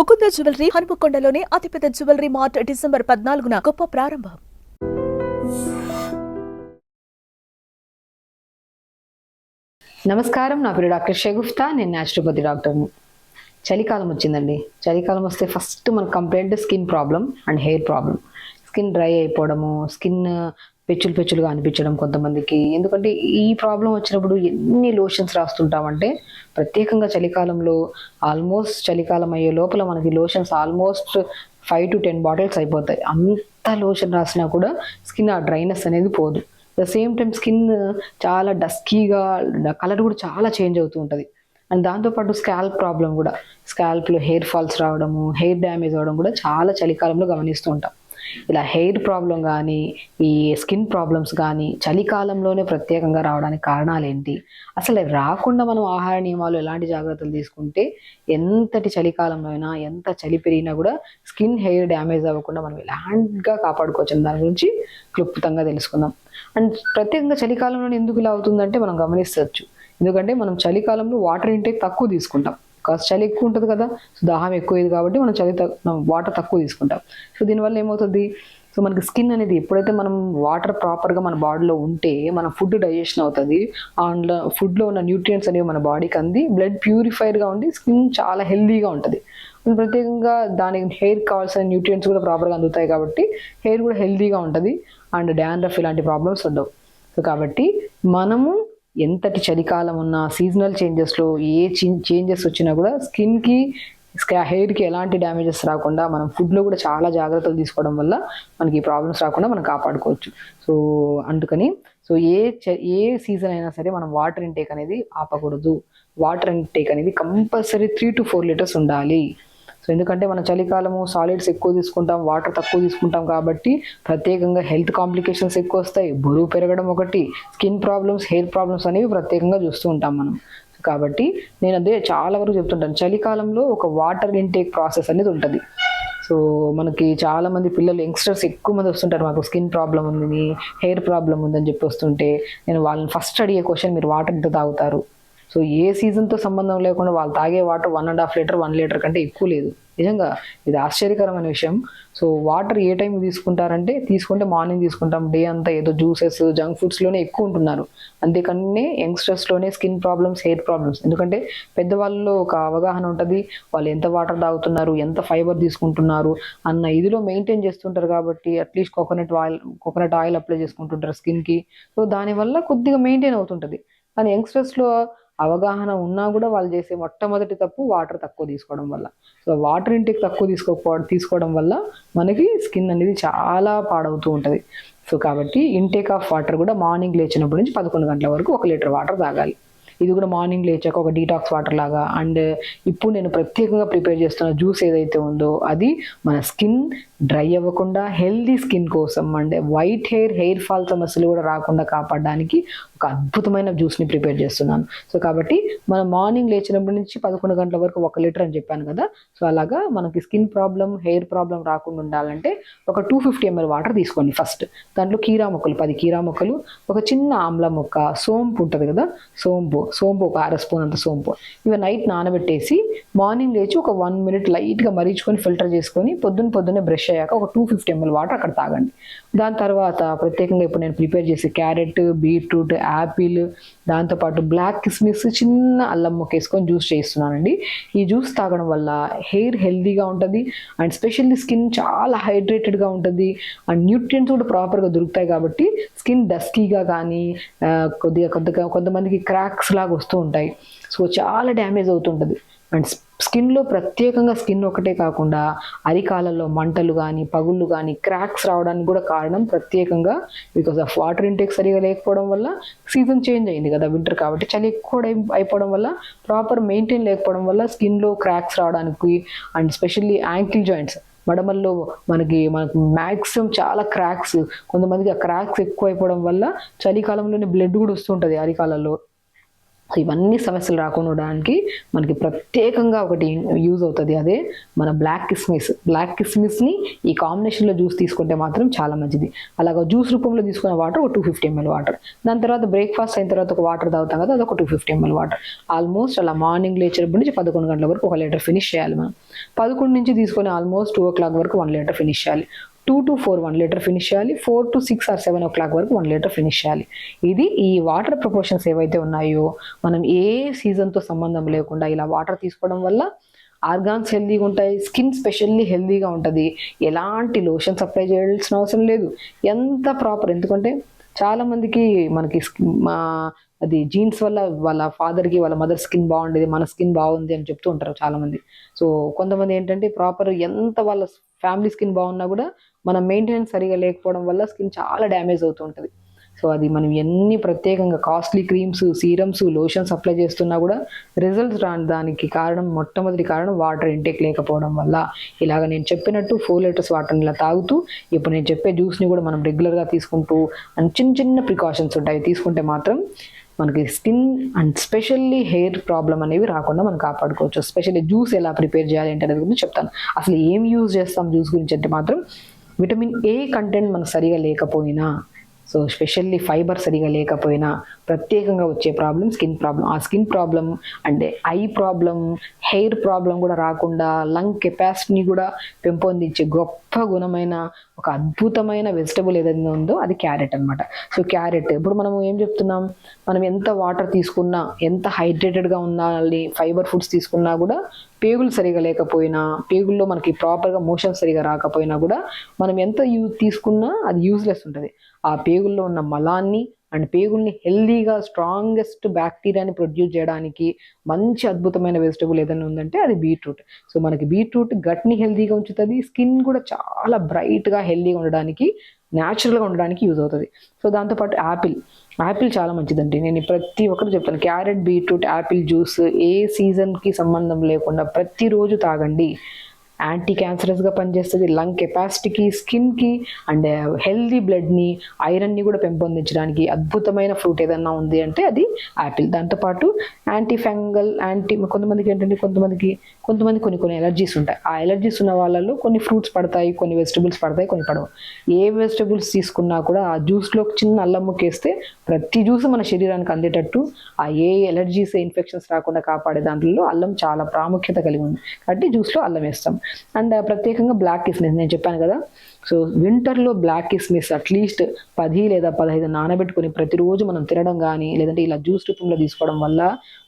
Mukunda jewellery హనుమకొండలోని అతిపెద్ద jewellery mart December పద్నాలుగున గొప్ప ప్రారంభం. నమస్కారం నా పేరు డాక్టర్ షేగుఫ్తా నేను న్యాచురోపతి డాక్టర్ని చలికాలం వచ్చిందండి. చలికాలం వస్తే ఫస్ట్ మన complaint skin problem and hair problem. Skin dry అయిపోవడము స్కిన్ పెచ్చులు పెచ్చులుగా అనిపించడం కొంతమందికి. ఎందుకంటే ఈ ప్రాబ్లం వచ్చినప్పుడు ఎన్ని లోషన్స్ రాస్తుంటామంటే ప్రత్యేకంగా చలికాలంలో ఆల్మోస్ట్ చలికాలం అయ్యే లోపల మనకి lotions almost five to ten bottles అయిపోతాయి. అంత లోషన్ రాసినా కూడా స్కిన్ ఆ డ్రైనెస్ అనేది పోదు. ద సేమ్ టైం స్కిన్ చాలా డస్కీగా కలర్ కూడా చాలా చేంజ్ అవుతూ ఉంటుంది. అండ్ దాంతోపాటు స్కాల్ప్ ప్రాబ్లం కూడా. స్కాల్ప్లో హెయిర్ ఫాల్స్ రావడము హెయిర్ డ్యామేజ్ అవ్వడం కూడా చాలా చలికాలంలో గమనిస్తూ ఉంటాం. ఇలా హెయిర్ ప్రాబ్లం కానీ ఈ స్కిన్ ప్రాబ్లమ్స్ కానీ చలికాలంలోనే ప్రత్యేకంగా రావడానికి కారణాలు ఏంటి? అసలు రాకుండా మనం ఆహార నియమాలు ఎలాంటి జాగ్రత్తలు తీసుకుంటే ఎంతటి చలికాలంలో అయినా ఎంత చలి పెరిగినా కూడా స్కిన్ హెయిర్ డ్యామేజ్ అవ్వకుండా మనం ఎలాంటిగా కాపాడుకోవచ్చు దాని గురించి క్లుప్తంగా తెలుసుకుందాం. అండ్ ప్రత్యేకంగా చలికాలంలో ఎందుకు ఇలా అవుతుందంటే మనం గమనిస్తవచ్చు ఎందుకంటే మనం చలికాలంలో వాటర్ ఇంటేక్ తక్కువ తీసుకుంటాం. కాస్త చలి ఎక్కువ ఉంటుంది కదా సో దాహం ఎక్కువైంది కాబట్టి మనం చలి వాటర్ తక్కువ తీసుకుంటాం. సో దీనివల్ల ఏమవుతుంది? సో మనకి స్కిన్ అనేది ఎప్పుడైతే మనం వాటర్ ప్రాపర్గా మన బాడీలో ఉంటే మన ఫుడ్ డైజెషన్ అవుతుంది. అందులో ఫుడ్లో ఉన్న న్యూట్రియంట్స్ అనేవి మన బాడీకి అంది. బ్లడ్ ప్యూరిఫైడ్గా ఉండి స్కిన్ చాలా హెల్దీగా ఉంటుంది. ప్రత్యేకంగా దానికి హెయిర్ కావాల్సిన న్యూట్రియంట్స్ కూడా ప్రాపర్గా అందుతాయి కాబట్టి హెయిర్ కూడా హెల్దీగా ఉంటుంది. అండ్ డాండ్రఫ్ ఇలాంటి ప్రాబ్లమ్స్ ఉండవు. సో కాబట్టి మనము ఎంతటి చలికాలం ఉన్నా సీజనల్ చేంజెస్లో ఏ చేంజెస్ వచ్చినా కూడా స్కిన్కి హెయిర్కి ఎలాంటి డ్యామేజెస్ రాకుండా మనం ఫుడ్లో కూడా చాలా జాగ్రత్తలు తీసుకోవడం వల్ల మనకి ఈ ప్రాబ్లమ్స్ రాకుండా మనం కాపాడుకోవచ్చు. సో అందుకని సో ఏ ఏ సీజన్ అయినా సరే మనం వాటర్ ఇంటేక్ అనేది ఆపకూడదు. వాటర్ ఇంటేక్ అనేది compulsory three to four litres ఉండాలి. సో ఎందుకంటే మనం చలికాలము సాలిడ్స్ ఎక్కువ తీసుకుంటాం వాటర్ తక్కువ తీసుకుంటాం కాబట్టి ప్రత్యేకంగా హెల్త్ కాంప్లికేషన్స్ ఎక్కువ వస్తాయి. బరువు పెరగడం ఒకటి స్కిన్ ప్రాబ్లమ్స్ హెయిర్ ప్రాబ్లమ్స్ అనేవి ప్రత్యేకంగా చూస్తూ ఉంటాం మనం. కాబట్టి నేను అదే చాలా వరకు చెప్తుంటాను. చలికాలంలో ఒక వాటర్ ఇంటేక్ ప్రాసెస్ అనేది ఉంటుంది. సో మనకి చాలా మంది పిల్లలు యంగ్స్టర్స్ ఎక్కువ మంది వస్తుంటారు మాకు. స్కిన్ ప్రాబ్లం ఉంది హెయిర్ ప్రాబ్లం ఉందని చెప్పి వస్తుంటే నేను వాళ్ళని ఫస్ట్ అడిగే క్వశ్చన్ మీరు వాటర్ ఎంత తాగుతారు? సో ఏ సీజన్తో సంబంధం లేకుండా వాళ్ళు తాగే water one and half litre one litre కంటే ఎక్కువ లేదు. నిజంగా ఇది ఆశ్చర్యకరమైన విషయం. సో వాటర్ ఏ టైం తీసుకుంటారంటే తీసుకుంటే మార్నింగ్ తీసుకుంటాం. డే అంతా ఏదో జ్యూసెస్ జంక్ ఫుడ్స్లోనే ఎక్కువ ఉంటున్నారు. అంతేకనే యంగ్స్టర్స్లోనే స్కిన్ ప్రాబ్లమ్స్ హెయిర్ ప్రాబ్లమ్స్. ఎందుకంటే పెద్దవాళ్ళలో ఒక అవగాహన ఉంటుంది. వాళ్ళు ఎంత వాటర్ తాగుతున్నారు ఎంత ఫైబర్ తీసుకుంటున్నారు అన్న ఇదిలో మెయింటైన్ చేస్తుంటారు కాబట్టి at least coconut oil coconut oil apply చేసుకుంటుంటారు స్కిన్కి. సో దానివల్ల కొద్దిగా మెయింటైన్ అవుతుంటుంది. కానీ యంగ్స్టర్స్లో అవగాహన ఉన్నా కూడా వాళ్ళు చేసే మొట్టమొదటి తప్పు వాటర్ తక్కువ తీసుకోవడం వల్ల. సో వాటర్ ఇంటేక్ తక్కువ తీసుకోకపోవడం తీసుకోవడం వల్ల మనకి స్కిన్ అనేది చాలా పాడవుతూ ఉంటుంది. సో కాబట్టి ఇంటేక్ ఆఫ్ వాటర్ కూడా మార్నింగ్ లేచినప్పటి నుంచి పదకొండు గంటల వరకు ఒక లీటర్ వాటర్ తాగాలి. ఇది కూడా మార్నింగ్ లేచాక ఒక డీటాక్స్ వాటర్ లాగా. అండ్ ఇప్పుడు నేను ప్రత్యేకంగా ప్రిపేర్ చేస్తున్న జ్యూస్ ఏదైతే ఉందో అది మన స్కిన్ డ్రై అవ్వకుండా హెల్దీ స్కిన్ కోసం అంటే వైట్ హెయిర్ హెయిర్ ఫాల్ సమస్యలు కూడా రాకుండా కాపాడడానికి ఒక అద్భుతమైన జ్యూస్ని ప్రిపేర్ చేస్తున్నాను. సో కాబట్టి మనం మార్నింగ్ లేచినప్పటి నుంచి పదకొండు గంటల వరకు ఒక లీటర్ అని చెప్పాను కదా. సో అలాగా మనకి స్కిన్ ప్రాబ్లం హెయిర్ ప్రాబ్లం రాకుండా ఉండాలంటే ఒక టూ ఫిఫ్టీ ఎంఎల్ వాటర్ తీసుకోండి ఫస్ట్. దాంట్లో కీరా మొక్కలు పది కీరా మొక్కలు ఒక చిన్న ఆమ్ల మొక్క సోంపు ఉంటుంది కదా సోంపు. సోంపు ఒక అర స్పూన్ అంత సోంపు. ఇవి నైట్ నానబెట్టేసి మార్నింగ్ లేచి ఒక వన్ మినిట్ లైట్గా మరీచుకొని ఫిల్టర్ చేసుకొని పొద్దున్న పొద్దున్నే బ్రష్ అయ్యాక ఒక టూ ఫిఫ్టీ ఎంఎల్ వాటర్ అక్కడ తాగండి. దాని తర్వాత ప్రత్యేకంగా ఇప్పుడు నేను ప్రిపేర్ చేసే క్యారెట్ బీట్రూట్ యాపిల్ దాంతోపాటు బ్లాక్ కిస్మిస్ చిన్న అల్లం ముక్క వేసుకొని జ్యూస్ చేస్తున్నానండి. ఈ జ్యూస్ తాగడం వల్ల హెయిర్ హెల్దీగా ఉంటుంది అండ్ స్పెషల్లీ స్కిన్ చాలా హైడ్రేటెడ్గా ఉంటుంది అండ్ న్యూట్రియంట్స్ కూడా ప్రాపర్గా దొరుకుతాయి కాబట్టి స్కిన్ డస్కీగా కానీ కొద్దిగా కొద్దిగా కొంతమందికి క్రాక్స్ లాగా వస్తూ ఉంటాయి. సో చాలా డ్యామేజ్ అవుతుంటుంది. అండ్ స్కిన్లో ప్రత్యేకంగా స్కిన్ ఒకటే కాకుండా అరికాలలో మంటలు కానీ పగుళ్ళు కానీ క్రాక్స్ రావడానికి కూడా కారణం ప్రత్యేకంగా బికాస్ ఆఫ్ వాటర్ ఇంటేక్ సరిగా లేకపోవడం వల్ల సీజన్ చేంజ్ అయింది కదా వింటర్ కాబట్టి. చలి ఎక్కువ అయిపోవడం వల్ల ప్రాపర్ మెయింటైన్ లేకపోవడం వల్ల స్కిన్లో క్రాక్స్ రావడానికి అండ్ స్పెషల్లీ యాంకిల్ జాయింట్స్ మడమల్లో మనకి మనకు మ్యాక్సిమం చాలా క్రాక్స్ కొంతమందికి ఆ క్రాక్స్ ఎక్కువ అయిపోవడం వల్ల చలికాలంలోనే బ్లడ్ కూడా వస్తుంటుంది అరికాలలో. ఇవన్నీ సమస్యలు రాకుండా ఉండడానికి మనకి ప్రత్యేకంగా ఒకటి యూజ్ అవుతుంది. అదే మన బ్లాక్ కిస్మిస్ బ్లాక్ కిస్మిస్ని ఈ కాంబినేషన్లో జ్యూస్ తీసుకుంటే మాత్రం చాలా మంచిది. అలాగా జ్యూస్ రూపంలో తీసుకున్న వాటర్ ఒక టూ ఫిఫ్టీ ఎంఎల్ వాటర్ దాని తర్వాత బ్రేక్ఫాస్ట్ అయిన తర్వాత ఒక వాటర్ తాగుతాం కదా అదొక two fifty ML water almost అలా మార్నింగ్ లేచినప్పటి నుంచి పదకొండు గంటల వరకు ఒక లీటర్ ఫినిష్ చేయాలి మనం. పదకొండు నుంచి తీసుకొని ఆల్మోస్ట్ టూ ఓ క్లాక్ వరకు వన్ లీటర్ ఫినిష్ చేయాలి. Two to four one litre finish చేయాలి. Four to six or seven o'clock వరకు వన్ లీటర్ ఫినిష్ చేయాలి. ఇది ఈ వాటర్ ప్రపోర్షన్స్ ఏవైతే ఉన్నాయో మనం ఏ సీజన్తో సంబంధం లేకుండా ఇలా వాటర్ తీసుకోవడం వల్ల ఆర్గాన్స్ హెల్దీగా ఉంటాయి స్కిన్ స్పెషల్లీ హెల్దీగా ఉంటుంది. ఎలాంటి లోషన్స్ అప్లై చేయాల్సిన అవసరం లేదు. ఎంత ప్రాపర్ ఎందుకంటే చాలా మందికి మనకి మా అది జీన్స్ వల్ల వాళ్ళ ఫాదర్కి వాళ్ళ మదర్ స్కిన్ బాగుండేది మన స్కిన్ బాగుంది అని చెప్తూ ఉంటారు చాలామంది సో కొంతమంది ఏంటంటే ప్రాపర్ ఎంత వాళ్ళ ఫ్యామిలీ స్కిన్ బాగున్నా కూడా మనం మెయింటెనెన్స్ సరిగా లేకపోవడం వల్ల స్కిన్ చాలా డ్యామేజ్ అవుతుంటుంది. సో అది మనం ఎన్ని ప్రత్యేకంగా costly creams serums lotions apply చేస్తున్నా కూడా రిజల్ట్స్ రాని దానికి కారణం మొట్టమొదటి కారణం వాటర్ ఇంటేక్ లేకపోవడం వల్ల. ఇలాగ నేను చెప్పినట్టు ఫోర్ లీటర్స్ వాటర్ని ఇలా తాగుతూ ఇప్పుడు నేను చెప్పే జ్యూస్ని కూడా మనం రెగ్యులర్గా తీసుకుంటూ అండ్ చిన్న చిన్న ప్రికాషన్స్ ఉంటాయి. తీసుకుంటే మాత్రం మనకి skin and specially hair problem అనేవి రాకుండా మనం కాపాడుకోవచ్చు. స్పెషల్లీ జ్యూస్ ఎలా ప్రిపేర్ చేయాలి అంటే అనేది గురించి చెప్తాను. అసలు ఏం యూజ్ చేస్తాం జ్యూస్ గురించి అంటే మాత్రం విటమిన్ ఏ కంటెంట్ మనకు సరిగా లేకపోయినా సో స్పెషల్లీ ఫైబర్ సరిగా లేకపోయినా ప్రత్యేకంగా వచ్చే ప్రాబ్లం స్కిన్ ప్రాబ్లం ఆ స్కిన్ ప్రాబ్లం అంటే ఐ ప్రాబ్లం హెయిర్ ప్రాబ్లం కూడా రాకుండా లంగ్ కెపాసిటీని కూడా పెంపొందించే గొప్ప గుణమైన ఒక అద్భుతమైన వెజిటబుల్ ఏదైనా ఉందో అది క్యారెట్ అన్నమాట. సో క్యారెట్ ఇప్పుడు మనం ఏం చెప్తున్నాం? మనం ఎంత వాటర్ తీసుకున్నా ఎంత హైడ్రేటెడ్గా ఉండాలి ఫైబర్ ఫుడ్స్ తీసుకున్నా కూడా పేగులు సరిగా లేకపోయినా పేగుల్లో మనకి ప్రాపర్గా మోషన్ సరిగా రాకపోయినా కూడా మనం ఎంత యూ తీసుకున్నా అది యూజ్లెస్ ఉంటుంది. ఆ పేగుల్లో ఉన్న మలాన్ని అండ్ పేగుల్ని హెల్దీగా స్ట్రాంగెస్ట్ బ్యాక్టీరియాని ప్రొడ్యూస్ చేయడానికి మంచి అద్భుతమైన వెజిటబుల్ ఏదైనా ఉందంటే అది బీట్రూట్. సో మనకి బీట్రూట్ గట్ని హెల్దీగా ఉంచుతుంది స్కిన్ కూడా చాలా బ్రైట్గా హెల్దీగా ఉండడానికి న్యాచురల్గా ఉండడానికి యూజ్ అవుతుంది. సో దాంతోపాటు యాపిల్. యాపిల్ చాలా మంచిదండి. నేను ప్రతి ఒక్కరు చెప్తాను. క్యారెట్ బీట్రూట్ యాపిల్ జ్యూస్ ఏ సీజన్కి సంబంధం లేకుండా ప్రతిరోజు తాగండి. యాంటీ క్యాన్సరస్గా పనిచేస్తుంది. లంగ్ కెపాసిటీకి స్కిన్కి అండ్ హెల్దీ బ్లడ్ని ఐరన్ని కూడా పెంపొందించడానికి అద్భుతమైన ఫ్రూట్ ఏదన్నా ఉంది అంటే అది యాపిల్ దాంతోపాటు యాంటీ ఫంగల్ యాంటీ కొంతమందికి ఏంటంటే కొంతమందికి కొంతమంది కొన్ని కొన్ని ఎలర్జీస్ ఉంటాయి. ఆ ఎలర్జీస్ ఉన్న వాళ్ళలో కొన్ని ఫ్రూట్స్ పడతాయి కొన్ని వెజిటబుల్స్ పడతాయి కొన్ని పడవు. ఏ వెజిటబుల్స్ తీసుకున్నా కూడా ఆ జ్యూస్లో చిన్న అల్లం ముక్కేస్తే ప్రతి జ్యూస్ మన శరీరానికి అందేటట్టు ఆ ఏ ఎలర్జీస్ ఇన్ఫెక్షన్స్ రాకుండా కాపాడే దాంట్లో అల్లం చాలా ప్రాముఖ్యత కలిగి ఉంది. కాబట్టి జ్యూస్లో అల్లం వేస్తాం. అండ్ ప్రత్యేకంగా బ్లాక్ కిస్మిస్ నేను చెప్పాను కదా. సో వింటర్లో బ్లాక్ కిస్మిస్ అట్లీస్ట్ పది లేదా పదహైదు నానబెట్టుకొని ప్రతిరోజు మనం తినడం కానీ లేదంటే ఇలా జ్యూస్ రూపంలో తీసుకోవడం వల్ల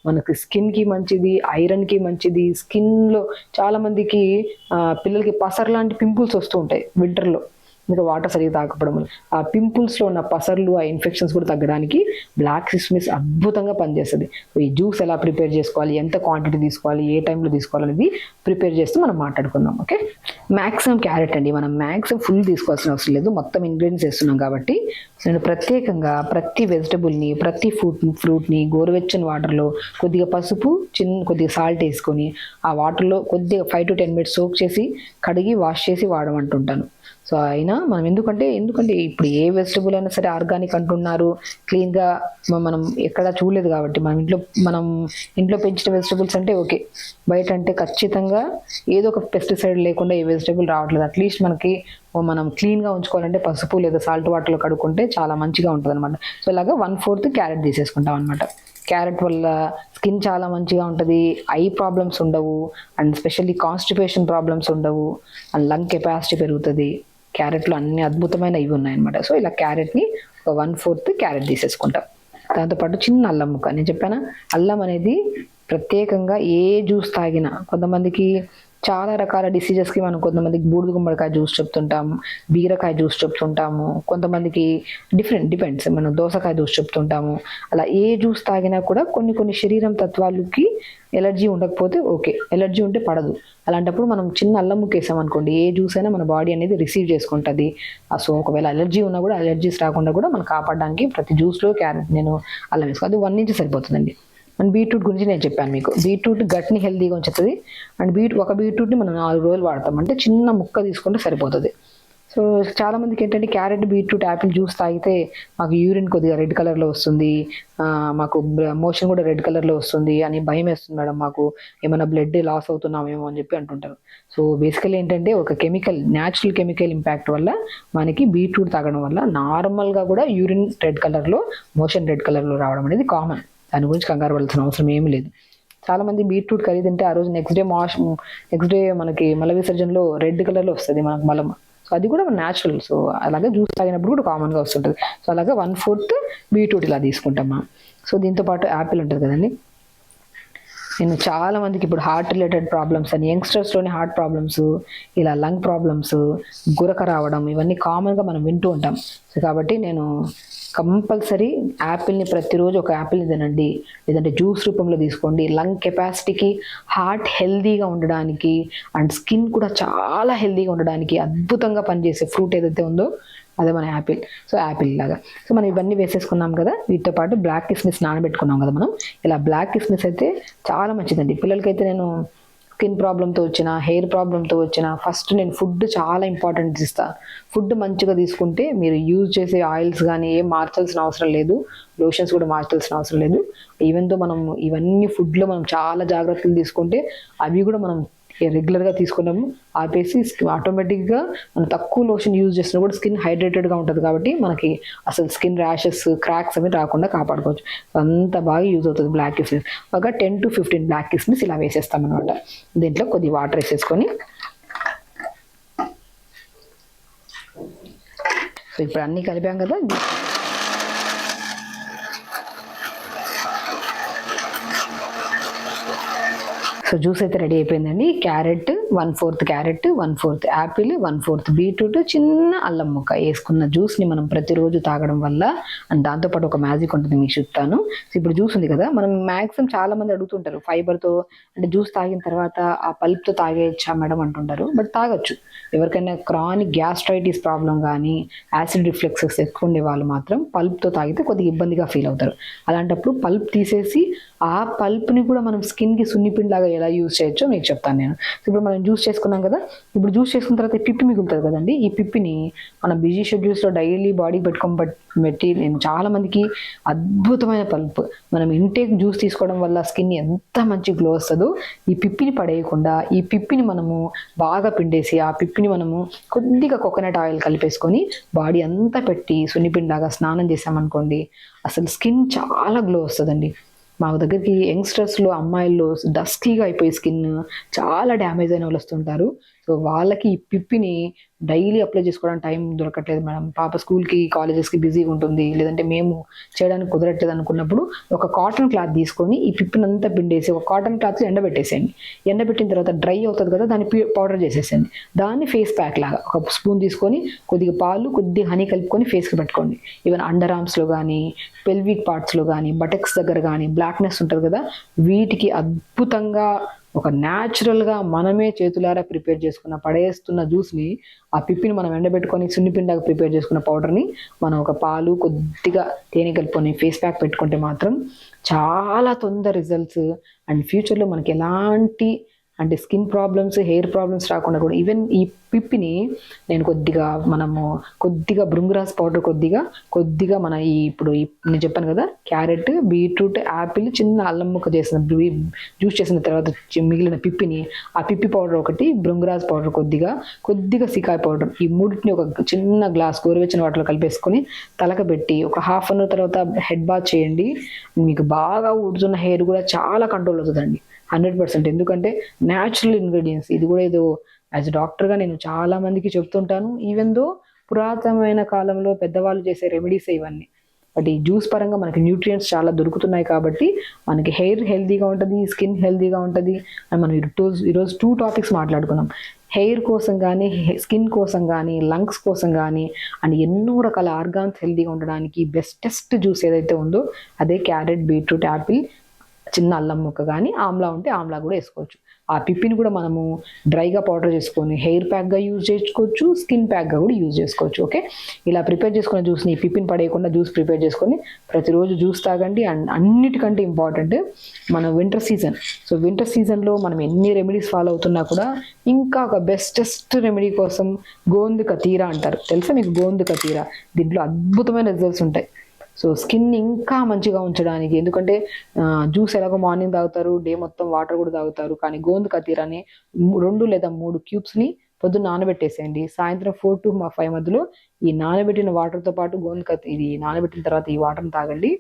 మనకి స్కిన్కి మంచిది ఐరన్కి మంచిది స్కిన్లో చాలామందికి పిల్లలకి పసర్ లాంటి పింపుల్స్ వస్తూ ఉంటాయి వింటర్లో ఇంకా వాటర్ సరిగ్గా తాకపోవడం వల్ల. ఆ పింపుల్స్లో ఉన్న పసర్లు ఆ ఇన్ఫెక్షన్స్ కూడా తగ్గడానికి బ్లాక్ సిస్మిస్ అద్భుతంగా పనిచేస్తుంది. ఈ జ్యూస్ ఎలా ప్రిపేర్ చేసుకోవాలి ఎంత క్వాంటిటీ తీసుకోవాలి ఏ టైంలో తీసుకోవాలి అనేది ప్రిపేర్ చేస్తూ మనం మాట్లాడుకుందాం ఓకే మ్యాక్సిమం క్యారెట్ అండి. మనం మ్యాక్సిమం ఫుల్ తీసుకోవాల్సిన అవసరం లేదు. మొత్తం ఇంగ్రీడియంట్స్ వేస్తున్నాం కాబట్టి నేను ప్రత్యేకంగా ప్రతి వెజిటబుల్ని ప్రతి ఫ్రూట్ ఫ్రూట్ని గోరువెచ్చని వాటర్లో కొద్దిగా పసుపు చిన్న కొద్దిగా సాల్ట్ వేసుకొని ఆ వాటర్లో కొద్దిగా five to ten minutes soak చేసి కడిగి వాష్ చేసి వాడమంటుంటాను. సో అయినా మనం ఎందుకంటే ఎందుకంటే ఇప్పుడు ఏ వెజిటబుల్ అయినా సరే ఆర్గానిక్ అంటున్నారు. క్లీన్గా మనం ఎక్కడ చూడలేదు కాబట్టి మనం ఇంట్లో మనం ఇంట్లో పెంచిన వెజిటబుల్స్ అంటే ఓకే. బయట అంటే ఖచ్చితంగా ఏదో ఒక పెస్టిసైడ్ లేకుండా ఏ వెజిటబుల్ రావట్లేదు. అట్లీస్ట్ మనకి మనం క్లీన్గా ఉంచుకోవాలంటే పసుపు లేదా సాల్ట్ వాటర్లో కడుక్కుంటే చాలా మంచిగా ఉంటుంది అనమాట సో ఇలాగా వన్ ఫోర్త్ క్యారెట్ తీసేసుకుంటాం అనమాట క్యారెట్ వల్ల స్కిన్ చాలా మంచిగా ఉంటుంది ఐ ప్రాబ్లమ్స్ ఉండవు అండ్ స్పెషల్లీ కాన్స్టిపేషన్ ప్రాబ్లమ్స్ ఉండవు అండ్ లంగ్ కెపాసిటీ పెరుగుతుంది. క్యారెట్లో అన్ని అద్భుతమైన ఇవి ఉన్నాయన్నమాట. సో ఇలా క్యారెట్ని ఒక వన్ ఫోర్త్ క్యారెట్ తీసేసుకుంటాం. దాంతోపాటు చిన్న అల్లం ముక్క. నేను చెప్పాను? అల్లం అనేది ప్రత్యేకంగా ఏ జ్యూస్ తాగినా కొంతమందికి చాలా రకాల డిసీజెస్కి మనం కొంతమందికి బూడిద గుమ్మడికాయ జ్యూస్ చెప్తుంటాం బీరకాయ జ్యూస్ చెప్తుంటాము కొంతమందికి డిఫరెంట్ డిపెండ్స్ మనం దోసకాయ జ్యూస్ చెప్తుంటాము. అలా ఏ జ్యూస్ తాగినా కూడా కొన్ని కొన్ని శరీరం తత్వాలకి ఎలర్జీ ఉండకపోతే ఓకే ఎలర్జీ ఉంటే పడదు. అలాంటప్పుడు మనం చిన్న అల్లం ముక్కేసాం అనుకోండి ఏ జ్యూస్ అయినా మన బాడీ అనేది రిసీవ్ చేసుకుంటుంది. సో ఒకవేళ అలర్జీ ఉన్నా కూడా అలర్జీస్ రాకుండా కూడా మనం కాపాడడానికి ప్రతి జ్యూస్లో క్యారెట్ నేను అల్లం వేసుకో. అది వన్ నుంచి సరిపోతుందండి. అండ్ బీట్రూట్ గురించి నేను చెప్పాను మీకు. బీట్రూట్ గట్ని హెల్దీగా ఉంచుతుంది. అండ్ బీట్ ఒక బీట్రూట్ని మనం నాలుగు రోజులు వాడతాం. అంటే చిన్న ముక్క తీసుకుంటే సరిపోతుంది. సో చాలామందికి ఏంటంటే క్యారెట్ బీట్రూట్ యాపిల్ జ్యూస్ తాగితే మాకు యూరిన్ కొద్దిగా రెడ్ కలర్లో వస్తుంది. మాకు మోషన్ కూడా రెడ్ కలర్లో వస్తుంది అని భయం వేస్తుంది మేడం మాకు. ఏమైనా బ్లడ్ లాస్ అవుతున్నామేమో అని చెప్పి అంటుంటారు. సో బేసికల్ ఏంటంటే ఒక కెమికల్ న్యాచురల్ కెమికల్ ఇంపాక్ట్ వల్ల మనకి బీట్రూట్ తాగడం వల్ల నార్మల్గా కూడా యూరిన్ రెడ్ కలర్లో మోషన్ రెడ్ కలర్లో రావడం అనేది కామన్. దాని గురించి కంగారు పడాల్సిన అవసరం ఏమీ లేదు. చాలా మంది బీట్రూట్ కర్రీ తింటే ఆ రోజు నెక్స్ట్ డే మాష్ నెక్స్ట్ డే మనకి మల విసర్జనలో రెడ్ కలర్లో వస్తుంది మనకు మలం. సో అది కూడా న్యాచురల్ సో అలాగే జ్యూస్ తాగినప్పుడు కూడా కామన్గా వస్తుంటుంది. సో అలాగే వన్ ఫోర్త్ బీట్రూట్ ఇలా తీసుకుంటాం మనం. సో దీంతో పాటు యాపిల్ ఉంటుంది కదండి. నేను చాలా మందికి ఇప్పుడు హార్ట్ రిలేటెడ్ ప్రాబ్లమ్స్ అని యంగ్స్టర్స్లోని హార్ట్ ప్రాబ్లమ్స్ ఇలా లంగ్ ప్రాబ్లమ్స్ గురక రావడం ఇవన్నీ కామన్గా మనం వింటూ ఉంటాం. కాబట్టి నేను కంపల్సరీ యాపిల్ని ప్రతిరోజు ఒక యాపిల్ని తినండి. లేదంటే జ్యూస్ రూపంలో తీసుకోండి. లంగ్ కెపాసిటీకి హార్ట్ హెల్దీగా ఉండడానికి అండ్ స్కిన్ కూడా చాలా హెల్దీగా ఉండడానికి అద్భుతంగా పనిచేసే ఫ్రూట్ ఏదైతే ఉందో అదే మన యాపిల్. సో యాపిల్ లాగా. సో మనం ఇవన్నీ వేసేసుకున్నాం కదా వీటితో పాటు బ్లాక్ కిస్మిస్ నానబెట్టుకున్నాం కదా మనం. ఇలా బ్లాక్ కిస్మిస్ అయితే చాలా మంచిదండి. పిల్లలకైతే నేను స్కిన్ ప్రాబ్లంతో వచ్చిన హెయిర్ ప్రాబ్లంతో వచ్చిన ఫస్ట్ నేను ఫుడ్ చాలా ఇంపార్టెంట్ ఇస్తాను ఫుడ్ మంచిగా తీసుకుంటే మీరు యూజ్ చేసే ఆయిల్స్ కానీ ఏం మార్చాల్సిన అవసరం లేదు. లోషన్స్ కూడా మార్చాల్సిన అవసరం లేదు. ఈవెన్తో మనం ఇవన్నీ ఫుడ్లో మనం చాలా జాగ్రత్తలు తీసుకుంటే అవి కూడా మనం రెగ్యులర్గా తీసుకున్నాము. ఆపేసి ఆటోమేటిక్గా మనం తక్కువ లోషన్ యూజ్ చేసినా కూడా స్కిన్ హైడ్రేటెడ్గా ఉంటుంది కాబట్టి మనకి అసలు స్కిన్ ర్యాషెస్ క్రాక్స్ అవి రాకుండా కాపాడుకోవచ్చు. అంత బాగా యూజ్ అవుతుంది బ్లాక్ కిస్మిస్ ఒక టెన్ టు ఫిఫ్టీన్ బ్లాక్ కిస్మిస్ ఇలా వేసేస్తాం అనమాట దీంట్లో కొద్ది వాటర్ వేసేసుకొని సో ఇప్పుడు అన్నీ కలిపాం కదా. సో జ్యూస్ అయితే రెడీ అయిపోయిందండి. Carrot one fourth carrot one fourth apple one fourth beetroot చిన్న అల్లం ముక్క వేసుకున్న జ్యూస్ని మనం ప్రతిరోజు తాగడం వల్ల అండ్ దాంతోపాటు ఒక మ్యాజిక్ ఉంటుంది మీకు చెప్తాను ఇప్పుడు జ్యూస్ ఉంది కదా మనం మ్యాక్సిమం చాలా మంది అడుగుతుంటారు ఫైబర్తో అంటే జ్యూస్ తాగిన తర్వాత ఆ పల్ప్తో తాగేయచ్చా మేడం అంటుంటారు బట్ తాగొచ్చు. ఎవరికైనా క్రానిక్ గ్యాస్ట్రైటిస్ ప్రాబ్లం కానీ యాసిడ్ రిఫ్లెక్సెస్ ఎక్కువ ఉండే వాళ్ళు మాత్రం పల్ప్తో తాగితే కొద్దిగా ఇబ్బందిగా ఫీల్ అవుతారు. అలాంటప్పుడు పల్ప్ తీసేసి ఆ పల్ప్ని కూడా మనం స్కిన్కి సున్నిపిండిలాగా ఎలా యూజ్ చేయొచ్చో మీకు చెప్తాను నేను. ఇప్పుడు మనం జ్యూస్ చేసుకున్నాం కదా. ఇప్పుడు జ్యూస్ చేసుకున్న తర్వాత పిప్పి మిగులుతుంది కదండి. ఈ పిప్పిని మన బిజీ షెడ్యూల్స్లో డైలీ బాడీ పెట్టుకొని బట్ పెట్టి నేను చాలా మందికి అద్భుతమైన పల్ప్. మనం ఇంటేక్ జ్యూస్ తీసుకోవడం వల్ల స్కిన్ ఎంత మంచి గ్లో వస్తుందో ఈ పిప్పిని పడేయకుండా ఈ పిప్పిని మనము బాగా పిండేసి ఆ పిప్పిని మనము కొద్దిగా కోకోనట్ ఆయిల్ కలిపేసుకొని బాడీ అంతా పెట్టి సున్నిపిండాగా స్నానం చేసామనుకోండి అసలు స్కిన్ చాలా గ్లో వస్తుందండి. మా దగ్గరికి యంగ్స్టర్స్లో అమ్మాయిల్లో డస్కీగా అయిపోయి స్కిన్ చాలా డ్యామేజ్ అయిన వాళ్ళు వస్తుంటారు. సో వాళ్ళకి ఈ పిప్పిని డైలీ అప్లై చేసుకోవడానికి టైం దొరకట్లేదు మేడం. పాప స్కూల్కి కాలేజెస్కి బిజీగా ఉంటుంది. లేదంటే మేము చేయడానికి కుదరట్లేదు అనుకున్నప్పుడు ఒక కాటన్ క్లాత్ తీసుకొని ఈ పిప్పిని అంతా పిండేసి ఒక కాటన్ క్లాత్ ఎండబెట్టేసేయండి. ఎండబెట్టిన తర్వాత డ్రై అవుతుంది కదా దాన్ని పౌడర్ చేసేసేయండి. దాన్ని ఫేస్ ప్యాక్ లాగా ఒక స్పూన్ తీసుకొని కొద్దిగా పాలు కొద్దిగా హనీ కలుపుకొని ఫేస్కి పెట్టుకోండి. ఈవెన్ అండర్ ఆర్మ్స్లో కానీ పెల్విక్ పార్ట్స్లో కానీ బటక్స్ దగ్గర కానీ బ్లాక్నెస్ ఉంటుంది కదా వీటికి అద్భుతంగా ఒక న్యాచురల్గా మనమే చేతులారా ప్రిపేర్ చేసుకున్న పడేస్తున్న జ్యూస్ని ఆ పిప్పిని మనం ఎండబెట్టుకొని సున్నిపిండాగా ప్రిపేర్ చేసుకున్న పౌడర్ని మనం ఒక పాలు కొద్దిగా తేనె కలుపుకొని ఫేస్ ప్యాక్ పెట్టుకుంటే మాత్రం చాలా తొందర రిజల్ట్స్ అండ్ ఫ్యూచర్లో మనకి ఎలాంటి అంటే స్కిన్ ప్రాబ్లమ్స్ హెయిర్ ప్రాబ్లమ్స్ రాకుండా కూడా ఈవెన్ ఈ పిప్పిని నేను కొద్దిగా మనము కొద్దిగా భృంగరాజ్ పౌడర్ కొద్దిగా కొద్దిగా మన ఈ ఇప్పుడు ఈ నేను చెప్పాను కదా క్యారెట్ బీట్రూట్ యాపిల్ చిన్న అల్లం ముక్క చేసిన జ్యూస్ చేసిన తర్వాత మిగిలిన పిప్పిని ఆ పిప్పి పౌడర్ ఒకటి భృంగరాజ్ పౌడర్ కొద్దిగా కొద్దిగా సికాయ్ పౌడర్ ఈ మూడింటిని ఒక చిన్న గ్లాస్ గోరువెచ్చిన వాటిలో కలిపేసుకొని తలకబెట్టి ఒక హాఫ్ అన్ అవర్ తర్వాత హెడ్ బాత్ చేయండి. మీకు బాగా ఊడుతున్న హెయిర్ కూడా చాలా కంట్రోల్ అవుతుందండి. Hundred percent. ఎందుకంటే న్యాచురల్ ఇంగ్రీడియంట్స్ ఇది కూడా ఏదో యాజ్ డాక్టర్గా నేను చాలా మందికి చెప్తుంటాను. ఈవెన్ దో పురాతనమైన కాలంలో పెద్దవాళ్ళు చేసే రెమెడీస్ ఇవన్నీ. బట్ ఈ జ్యూస్ పరంగా మనకి న్యూట్రియంట్స్ చాలా దొరుకుతున్నాయి కాబట్టి మనకి హెయిర్ హెల్తీగా ఉంటుంది స్కిన్ హెల్తీగా ఉంటుంది. అని మనం ఈరోజు ఈరోజు టూ టాపిక్స్ మాట్లాడుకున్నాం. హెయిర్ కోసం కానీ స్కిన్ కోసం కానీ లంగ్స్ కోసం కానీ అండ్ ఎన్నో రకాల ఆర్గాన్స్ హెల్తీగా ఉండడానికి బెస్టెస్ట్ జ్యూస్ ఏదైతే ఉందో అదే క్యారెట్ బీట్రూట్ యాపిల్ చిన్న అల్లం ముక్క కానీ ఆమ్లా ఉంటే ఆమ్లా కూడా వేసుకోవచ్చు. ఆ పిప్పిని కూడా మనము డ్రైగా పౌడర్ చేసుకొని హెయిర్ ప్యాక్గా యూజ్ చేసుకోవచ్చు స్కిన్ ప్యాక్గా కూడా యూజ్ చేసుకోవచ్చు ఓకే? ఇలా ప్రిపేర్ చేసుకున్న జ్యూస్ని పిప్పిని పడేయకుండా జ్యూస్ ప్రిపేర్ చేసుకొని ప్రతిరోజు జ్యూస్ తాగండి. అండ్ అన్నిటికంటే ఇంపార్టెంట్ మన వింటర్ సీజన్. సో వింటర్ సీజన్లో మనం ఎన్ని రెమెడీస్ ఫాలో అవుతున్నా కూడా ఇంకా ఒక బెస్టెస్ట్ రెమెడీ కోసం గోందుక తీరా అంటారు. తెలుసా మీకు గోందుక తీరా? దీంట్లో అద్భుతమైన రిజల్ట్స్ ఉంటాయి. సో స్కిన్ ఇంకా మంచిగా ఉంచడానికి. ఎందుకంటే జ్యూస్ ఎలాగో మార్నింగ్ తాగుతారు డే మొత్తం వాటర్ కూడా తాగుతారు. కానీ గోందు కతీరాని రెండు లేదా మూడు క్యూబ్స్ని పొద్దున్న నానబెట్టేసేయండి. సాయంత్రం ఫోర్ టు ఫైవ్ మధ్యలో ఈ నానబెట్టిన వాటర్తో పాటు గోందు కత్ ఇది నానబెట్టిన తర్వాత ఈ వాటర్ని తాగండి.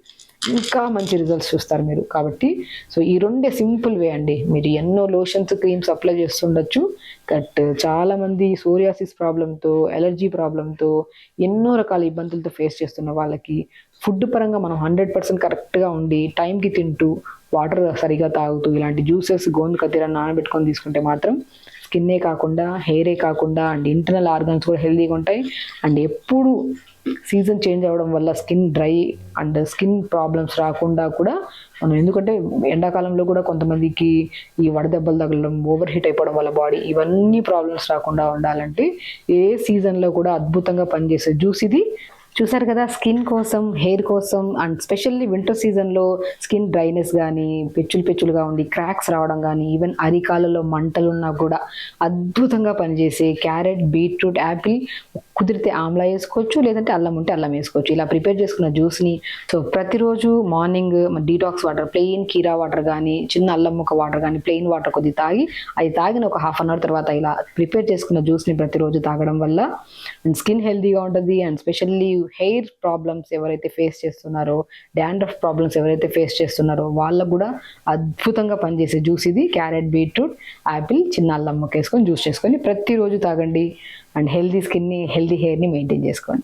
ఇంకా మంచి రిజల్ట్స్ చూస్తారు మీరు. కాబట్టి సో ఈ రెండే సింపుల్ వే అండి. మీరు ఎన్నో లోషన్స్ క్రీమ్స్ అప్లై చేస్తుండొచ్చు. బట్ చాలా మంది సోరియాసిస్ ప్రాబ్లంతో ఎలర్జీ ప్రాబ్లంతో ఎన్నో రకాల ఇబ్బందులతో ఫేస్ చేస్తున్న వాళ్ళకి ఫుడ్ పరంగా మనం హండ్రెడ్ పర్సెంట్ కరెక్ట్గా ఉండి టైంకి తింటూ వాటర్ సరిగా తాగుతూ ఇలాంటి జ్యూసెస్ గోందు కత్తిర నానబెట్టుకొని తీసుకుంటే మాత్రం స్కిన్నే కాకుండా హెయిరే కాకుండా అండ్ ఇంటర్నల్ ఆర్గన్స్ కూడా హెల్తీగా ఉంటాయి. అండ్ ఎప్పుడు సీజన్ చేంజ్ అవ్వడం వల్ల skin dry and skin problems రాకుండా కూడా మనం ఎందుకంటే ఎండాకాలంలో కూడా కొంతమందికి ఈ వడదెబ్బలు తగలడం ఓవర్ హీట్ అయిపోవడం వల్ల బాడీ ఇవన్నీ ప్రాబ్లమ్స్ రాకుండా ఉండాలంటే ఏ సీజన్లో కూడా అద్భుతంగా పనిచేసే జ్యూస్ ఇది. చూసారు కదా స్కిన్ కోసం హెయిర్ కోసం అండ్ స్పెషల్లీ వింటర్ సీజన్లో స్కిన్ డ్రైనెస్ కానీ పెచ్చులు పెచ్చులుగా ఉండి క్రాక్స్ రావడం కానీ ఈవెన్ అరికాలలో మంటలు ఉన్నా కూడా అద్భుతంగా పనిచేసే క్యారెట్ బీట్రూట్ యాపిల్ కుదిరితే ఆమ్లా వేసుకోవచ్చు లేదంటే అల్లం ఉంటే అల్లం వేసుకోవచ్చు. ఇలా ప్రిపేర్ చేసుకున్న జ్యూస్ని సో ప్రతిరోజు మార్నింగ్ డీటాక్స్ వాటర్ ప్లెయిన్ కీరా వాటర్ కానీ చిన్న అల్లం ముక్క వాటర్ కానీ ప్లెయిన్ వాటర్ కొద్ది తాగి అది తాగిన ఒక హాఫ్ అన్ అవర్ తర్వాత ఇలా ప్రిపేర్ చేసుకున్న జ్యూస్ని ప్రతిరోజు తాగడం వల్ల అండ్ స్కిన్ హెల్దీగా ఉంటుంది. అండ్ స్పెషల్లీ హెయిర్ ప్రాబ్లమ్స్ ఎవరైతే ఫేస్ చేస్తున్నారో డాండ్రఫ్ ప్రాబ్లమ్స్ ఎవరైతే ఫేస్ చేస్తున్నారో వాళ్ళకు కూడా అద్భుతంగా పనిచేసే జ్యూస్ ఇది. క్యారెట్ బీట్రూట్ యాపిల్ చిన్న అల్లం ముక్క వేసుకొని జ్యూస్ చేసుకొని ప్రతిరోజు తాగండి. అండ్ హెల్దీ స్కిన్ని హెల్దీ హెయిర్ని మెయింటైన్ చేసుకోండి.